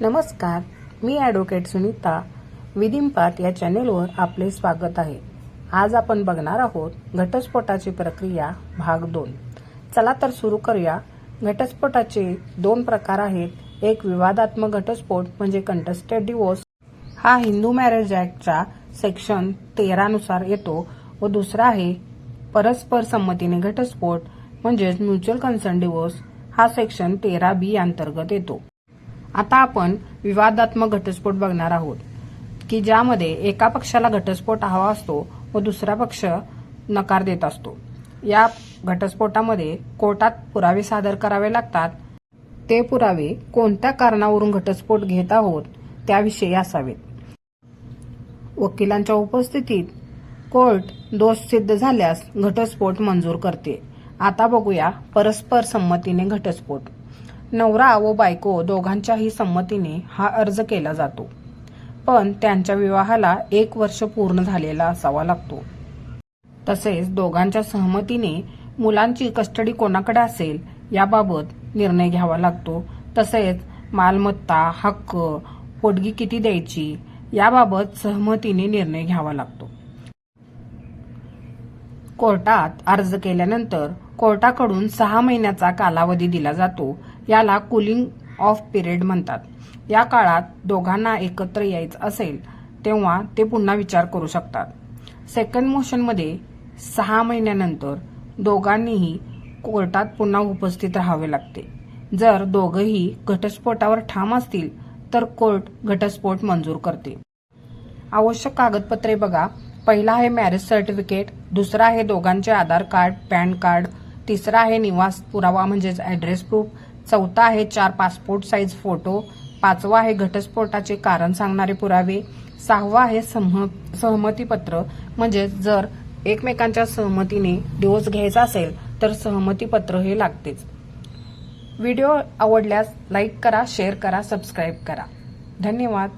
नमस्कार मी ॲडव्होकेट सुनीता विधिंपात या चॅनेलवर आपले स्वागत आहे. आज आपण बघणार आहोत घटस्फोटाची प्रक्रिया भाग दोन. चला तर सुरू करूया. घटस्फोटाचे दोन प्रकार आहेत. एक विवादात्मक घटस्फोट म्हणजे कंटेस्टेड डिवोर्स हा हिंदू मॅरेज ऍक्टच्या सेक्शन तेरानुसार येतो. व दुसरा आहे परस्पर संमतीने घटस्फोट म्हणजेच म्युच्युअल कन्सर्न डिवोर्स हा सेक्शन तेरा बी अंतर्गत येतो. आता आपण विवादात्मक घटस्फोट बघणार आहोत की ज्यामध्ये एका पक्षाला घटस्फोट हवा असतो व दुसरा पक्ष नकार देत असतो. या घटस्फोटामध्ये कोर्टात पुरावे सादर करावे लागतात. ते पुरावे कोणत्या कारणावरून घटस्फोट घेत आहोत त्याविषयी असावेत. वकिलांच्या उपस्थितीत कोर्ट दोष सिद्ध झाल्यास घटस्फोट मंजूर करते. आता बघूया परस्पर संमतीने घटस्फोट. नवरा व बायको दोघांच्याही संमतीने हा अर्ज केला जातो. पण त्यांच्या विवाहाला एक वर्ष पूर्ण झालेला असावा लागतो. तसेच दोघांच्या सहमतीने मुलांची कस्टडी कोणाकडे असेल याबाबत निर्णय घ्यावा लागतो. तसेच मालमत्ता हक्क पोटगी किती द्यायची याबाबत सहमतीने निर्णय घ्यावा लागतो. कोर्टात अर्ज केल्यानंतर कोर्टाकडून सहा महिन्याचा कालावधी दिला जातो. याला कुलिंग ऑफ पिरियड म्हणतात. या काळात दोघांना एकत्र यायचं असेल तेव्हा ते पुन्हा विचार करू शकतात. सेकंड मोशनमध्ये सहा महिन्यानंतर दोघांनीही कोर्टात पुन्हा उपस्थित राहावे लागते. जर दोघंही घटस्फोटावर ठाम असतील तर कोर्ट घटस्फोट मंजूर करते. आवश्यक कागदपत्रे बघा. पहिला आहे मॅरेज सर्टिफिकेट दुसरा आहे दोघांचे आधार कार्ड पॅन कार्ड तिसरा आहे निवास पुरावा म्हणजेच ऍड्रेस प्रूफ चौथा आहे चार पासपोर्ट साईज फोटो पाचवा आहे घटस्फोटाचे कारण सांगणारे पुरावे. सहावा आहे सहमतीपत्र. म्हणजे जर एकमेकांच्या सहमतीने डिवोर्स घ्यायचा असेल तर सहमतीपत्र हे लागतेच. व्हिडिओ आवडल्यास लाईक करा शेअर करा सबस्क्राईब करा. धन्यवाद.